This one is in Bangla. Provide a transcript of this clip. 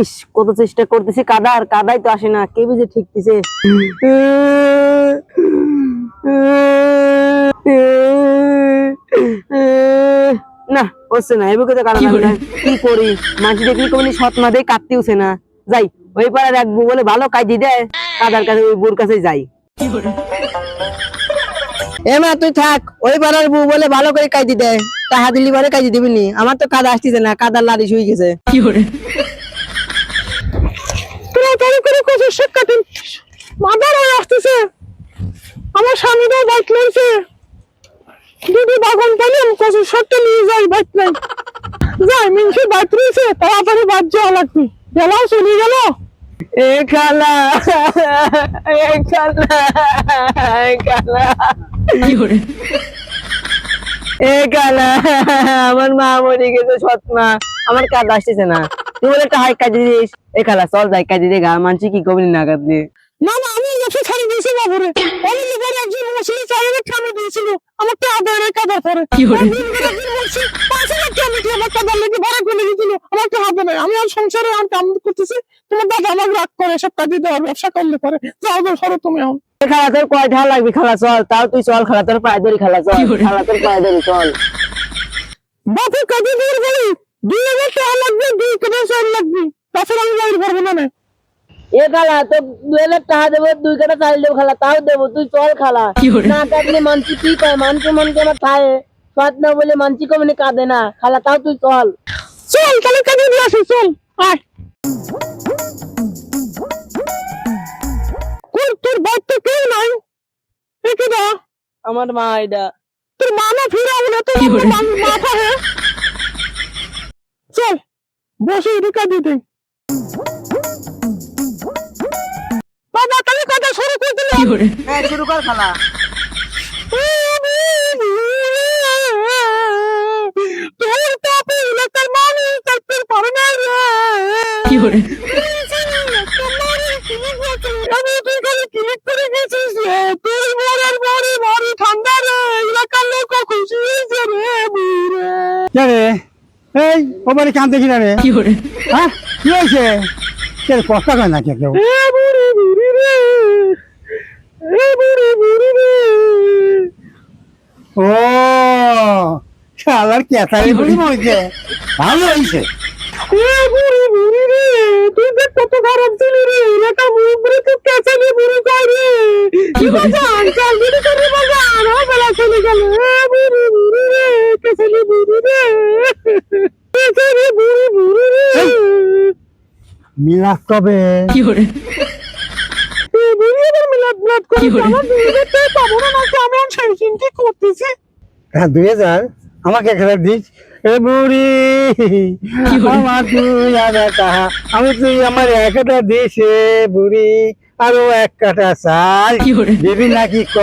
ইস কত চেষ্টা করতেছি কাদার কাদাই তো আসে না। কে বুঝে ঠিকতেছে না হচ্ছে না তো কাদা না। কি করি? মাঝে দেখলি কোন সৎ মা দিয়ে কাটতে উঠছে না। যাই ওই পাড়ার এক বলে ভালো কাজি দেয়। কাদার কাছে ওই বুর কাছে যাই। এ মা তুই থাক ওই পাড়ার বউ বলে ভালো করে কাজি দেয়। টাহা দিলি পরে কাজি দিবি নি। আমার তো কাদা আসতেছে না কাদার লাড়ি শুয়ে গেছে। তাড়াতাড়ি করে? কাটেন মাদার হয়ে আসতেছে। আমার স্বামীরাও বাইক লইছে দিদি বাগান কচুর শাকটা নিয়ে যাই বাইক নাই যাই মিনসি বাইক রয়েছে? তাড়াতাড়ি বাদ যাওয়া লাগবে। গেলাম চলে গেল। এ খালা এ খালা এ খালা। এ খালা আমার মা মরে গেছে সৎ মা আমার কাজ আসতেছে না। একটা হাই কাজে দিস এ খালা চল যাই কাজে দিয়ে গা মানছি কি কবি না কাজ দিয়ে না না আমি এসে ছাড়ি দিয়েছি বাবুরে। আমি লিভারে একজন মুসলিম চাইলে খামে দিয়েছিল। আমার তো আদায় কাদার পরে পাঁচ হাজার টাকা মিটি আমার কাদার লেগে ভাড়া করে দিয়েছিল আমার তো হাতে নাই আমি আর সংসারে আর কাম করতেছি। তোমার দাদা আমার রাগ করে সব কাজে দেওয়ার ব্যবসা করলে পরে যাও তো সরো তুমি এখন। খালা তোর কয় ঢাল লাগবে খালা চল তাও তুই চল খালা তোর পায়ে ধরি খালা চল। খালা তোর পায়ে ধরি চল। বাপু কাজে দিয়ে বলি দুই হাজার টাকা লাগবে। চল লাগবে। তাছাড়া আমি বাইরে পারব না না। এ খালা তো দুই হাজার টাকা দেবো দুই কাটা চাল দেবো খালা তাও দেবো তুই চল খালা। না কাটলে মানছি কি কয়? মানছি মনকে আমার খায় সৎ না বলে মানছি কমনি কাঁদে না। খালা তাও তুই চল। চল তাহলে কাজে দিয়ে আসি চল আয়। কোন তোর বাপ তো কেউ নাই? একে দা আমার মা এটা। তোর মা না ফিরে না তোর মাথা হে। চল। বসে ঢুকা দিতে বাবা তাহলে কথা শুরু করে দিলে। হ্যাঁ শুরু কর খালা। তোর তাপে এলাকার মানুষ থাকতে পারে না রে। আমি তুই খালি ক্লিক করে গেছিস রে? তুই মরার পরে ঠান্ডা রে। এলাকার লোক খুশি হয়েছে রে? এই ওবারে কান দেখি না রে হ্যাঁ? কি হয়েছে? কে কষ্ট করে না কেউ? রে রে। ও শালার কেতারি বুড়ি মরেছে। ভালো হয়েছে। রে তুই দেখ কত খারাপ ছিলি রে এলাকা মুখ করে তুই কেঁচালি বুড়ি কয় রে। কি বাজান চাল দিদি করে বাজান আমার বেলা চলে গেল। এ বুড়ি বুড়ি রে কেঁচালি বুড়ি রে কেঁচালি বুড়ি বুড়ি রে মিলাস কবে এ বুড়ি আবার মিলাদ মিলাদ করে আমার দুই হাজার টাকা পাবো না নাকি আমি আর সেই চিন্তা করতেছি? হ্যাঁ দুই হাজার। আমাকে এক হাজার দিস। বুড়ি আমার দুই হাজার টাকা। আমি তুই আমার এক হাজার দিস বুড়ি। আরও এক কাটা চাল। দিবি নাকি ক?